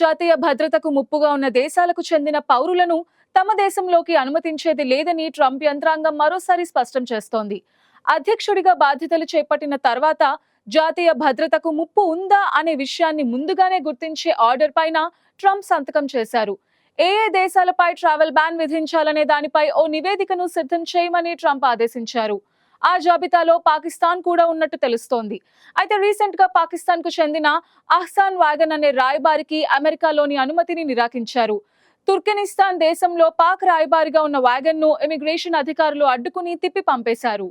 జాతీయ భద్రతకు ముప్పుగా ఉన్న దేశాలకు చెందిన పౌరులను తమ దేశంలోకి అనుమతించేది లేదని ట్రంప్ యంత్రాంగం మరోసారి స్పష్టం చేస్తోంది. అధ్యక్షుడిగా బాధ్యతలు చేపట్టిన తర్వాత జాతీయ భద్రతకు ముప్పు ఉందా అనే విషయాన్ని ముందుగానే గుర్తించే ఆర్డర్ పైన ట్రంప్ సంతకం చేశారు. ఏ ఏ దేశాలపై ట్రావెల్ బ్యాన్ విధించాలనే దానిపై ఓ నివేదికను సిద్ధం చేయమని ట్రంప్ ఆదేశించారు. ఆ జాబితాలో పాకిస్తాన్ కూడా ఉన్నట్టు తెలుస్తోంది. అయితే రీసెంట్గా పాకిస్తాన్కు చెందిన అహ్సాన్ వాగన్ అనే రాయబారికి అమెరికాలోని అనుమతిని నిరాకరించారు. తుర్కెనిస్తాన్ దేశంలో పాక్ రాయబారిగా ఉన్న వాగన్ను ఇమిగ్రేషన్ అధికారులు అడ్డుకుని తిప్పి పంపేశారు.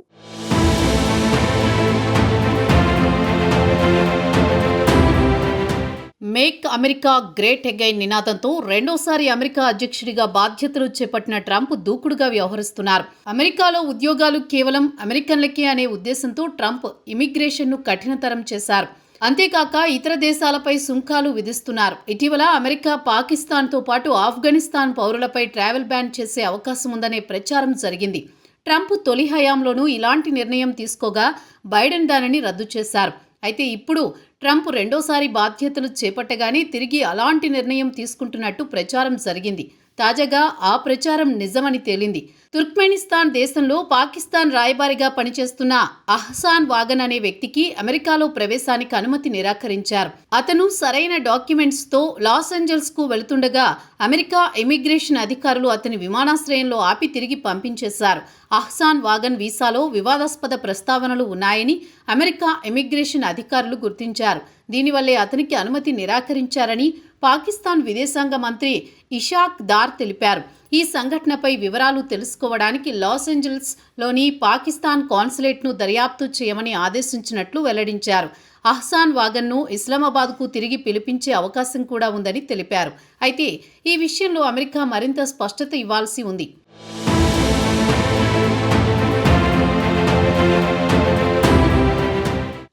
మేక్ అమెరికా గ్రేట్ అగైన్ నినాదంతో రెండోసారి అమెరికా అధ్యక్షుడిగా బాధ్యతలు చేపట్టిన ట్రంప్ దూకుడుగా వ్యవహరిస్తున్నారు. అమెరికాలో ఉద్యోగాలు కేవలం అమెరికన్లకే అనే ఉద్దేశంతో ట్రంప్ ఇమిగ్రేషన్ను కఠినతరం చేశారు. అంతేకాక ఇతర దేశాలపై సుంకాలు విధిస్తున్నారు. ఇటీవల అమెరికా పాకిస్తాన్తో పాటు ఆఫ్ఘనిస్తాన్ పౌరులపై ట్రావెల్ బ్యాన్ చేసే అవకాశం ఉందనే ప్రచారం జరిగింది. ట్రంప్ తొలి హయాంలోనూ ఇలాంటి నిర్ణయం తీసుకోగా బైడెన్ దానిని రద్దు చేశారు. అయితే ఇప్పుడు ట్రంప్ రెండోసారి బాధ్యతలు చేపట్టగానే తిరిగి అలాంటి నిర్ణయం తీసుకుంటున్నట్టు ప్రచారం జరిగింది. తాజాగా ఆ ప్రచారం నిజమని తేలింది. తుర్క్మెనిస్తాన్ దేశంలో పాకిస్తాన్ రాయబారిగా పనిచేస్తున్న అహ్సాన్ వాగన్ అనే వ్యక్తికి అమెరికాలో ప్రవేశానికి అనుమతి నిరాకరించారు. అతను సరైన డాక్యుమెంట్స్తో లాస్ ఏంజల్స్కు వెళుతుండగా అమెరికా ఇమిగ్రేషన్ అధికారులు అతని విమానాశ్రయంలో ఆపి తిరిగి పంపించేశారు. అహ్సాన్ వాగన్ వీసాలో వివాదాస్పద ప్రస్తావనలు ఉన్నాయని అమెరికా ఇమిగ్రేషన్ అధికారులు గుర్తించారు. దీనివల్లే అతనికి అనుమతి నిరాకరించారని పాకిస్తాన్ విదేశాంగ మంత్రి ఇషాక్ దార్ తెలిపారు. ఈ సంఘటనపై వివరాలు తెలుసుకోవడానికి లాస్ ఏంజల్స్లోని పాకిస్తాన్ కాన్సులేట్ను దర్యాప్తు చేయమని ఆదేశించినట్లు వెల్లడించారు. అహ్సాన్ వాగన్ను ఇస్లామాబాద్కు తిరిగి పిలిపించే అవకాశం కూడా ఉందని తెలిపారు. అయితే ఈ విషయంలో అమెరికా మరింత స్పష్టత ఇవ్వాల్సి ఉంది.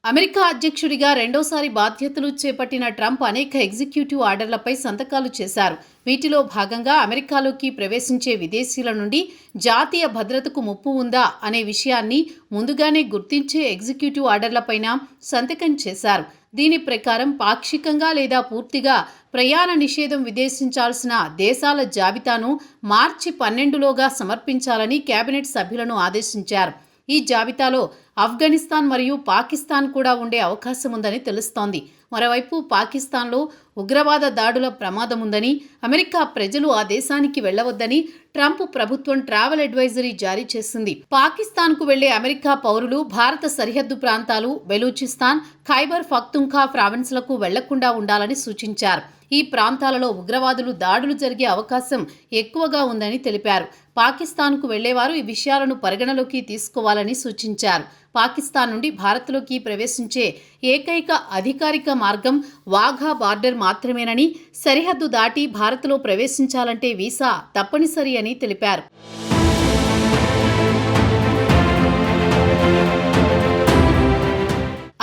అమెరికా అధ్యక్షుడిగా రెండోసారి బాధ్యతలు చేపట్టిన ట్రంప్ అనేక ఎగ్జిక్యూటివ్ ఆర్డర్లపై సంతకాలు చేశారు. వీటిలో భాగంగా అమెరికాలోకి ప్రవేశించే విదేశీల నుండి జాతీయ భద్రతకు ముప్పు ఉందా అనే విషయాన్ని ముందుగానే గుర్తించే ఎగ్జిక్యూటివ్ ఆర్డర్లపైన సంతకం చేశారు. దీని ప్రకారం పాక్షికంగా లేదా పూర్తిగా ప్రయాణ నిషేధం విదేశించాల్సిన దేశాల జాబితాను మార్చి పన్నెండులోగా సమర్పించాలని కేబినెట్ సభ్యులను ఆదేశించారు. ఈ జాబితాలో ఆఫ్ఘనిస్తాన్ మరియు పాకిస్తాన్ కూడా ఉండే అవకాశం ఉందని తెలుస్తోంది. మరోవైపు పాకిస్తాన్లో ఉగ్రవాద దాడుల ప్రమాదం ఉందని అమెరికా ప్రజలు ఆ దేశానికి వెళ్ళవద్దని ట్రంప్ ప్రభుత్వం ట్రావెల్ అడ్వైజరీ జారీ చేసింది. పాకిస్తాన్కు వెళ్ళే అమెరికా పౌరులు భారత సరిహద్దు ప్రాంతాలు బెలూచిస్తాన్ ఖైబర్ ఫక్తుంఖా ప్రావిన్స్లకు వెళ్ళకుండా ఉండాలని సూచించారు. ఈ ప్రాంతాలలో ఉగ్రవాదులు దాడులు జరిగే అవకాశం ఎక్కువగా ఉందని తెలిపారు. పాకిస్తాన్కు వెళ్ళేవారు ఈ విషయాలను పరిగణలోకి తీసుకోవాలని సూచించారు. పాకిస్తాన్ నుండి భారత్లోకి ప్రవేశించే ఏకైక అధికారిక మార్గం వాఘా బార్డర్ మాత్రమేనని సరిహద్దు దాటి భారత్లో ప్రవేశించాలంటే వీసా తప్పనిసరి అని తెలిపారు.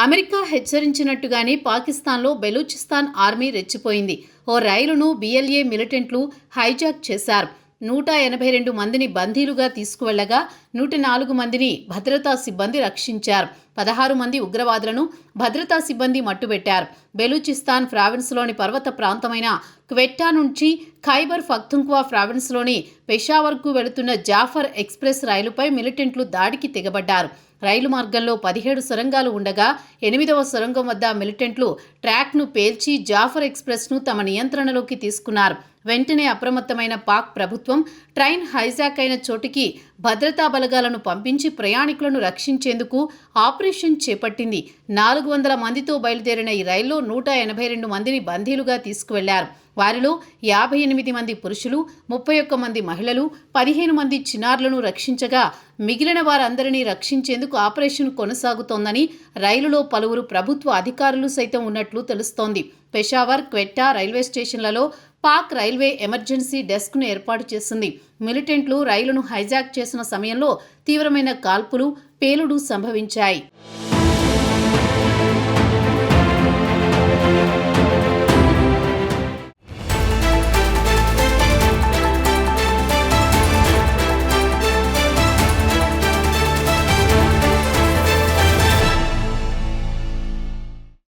అమెరికా హెచ్చరించినట్టుగానే పాకిస్తాన్లో బెలూచిస్తాన్ ఆర్మీ రెచ్చిపోయింది. ఓ రైలును బిఎల్ఏ మిలిటెంట్లు హైజాక్ చేశారు. నూట ఎనభై రెండు మందిని బందీలుగా తీసుకువెళ్ళగా నూట నాలుగు మందిని భద్రతా సిబ్బంది రక్షించారు. పదహారు మంది ఉగ్రవాదులను భద్రతా సిబ్బంది మట్టుబెట్టారు. బెలూచిస్తాన్ ప్రావిన్స్లోని పర్వత ప్రాంతమైన క్వెట్టా నుంచి ఖైబర్ ఫక్తుంక్వా ప్రావిన్స్లోని పెషావర్కు వెళుతున్న జాఫర్ ఎక్స్ప్రెస్ రైలుపై మిలిటెంట్లు దాడికి తెగబడ్డారు. రైలు మార్గంలో పదిహేడు సొరంగాలు ఉండగా ఎనిమిదవ సొరంగం వద్ద మిలిటెంట్లు ట్రాక్ను పేల్చి జాఫర్ ఎక్స్ప్రెస్ను తమ నియంత్రణలోకి తీసుకున్నారు. వెంటనే అప్రమత్తమైన పాక్ ప్రభుత్వం ట్రైన్ హైజాక్ అయిన చోటికి భద్రతా బలగాలను పంపించి ప్రయాణికులను రక్షించేందుకు ఆపరేషన్ చేపట్టింది. నాలుగు వందల మందితో బయలుదేరిన ఈ రైల్లో నూట ఎనభై రెండు మందిని బందీలుగా తీసుకువెళ్ళారు. వారిలో యాభై ఎనిమిది మంది పురుషులు ముప్పై ఒక్క మంది మహిళలు పదిహేను మంది చిన్నారులను రక్షించగా మిగిలిన వారందరినీ రక్షించేందుకు ఆపరేషన్ కొనసాగుతోందని రైలులో పలువురు ప్రభుత్వ అధికారులు సైతం ఉన్నట్లు తెలుస్తోంది. పెషావర్ క్వెట్టా రైల్వే స్టేషన్లలో పాక్ రైల్వే ఎమర్జెన్సీ డెస్క్ను ఏర్పాటు చేసింది. మిలిటెంట్లు రైలును హైజాక్ చేసిన సమయంలో తీవ్రమైన కాల్పులు పేలుడు సంభవించాయి.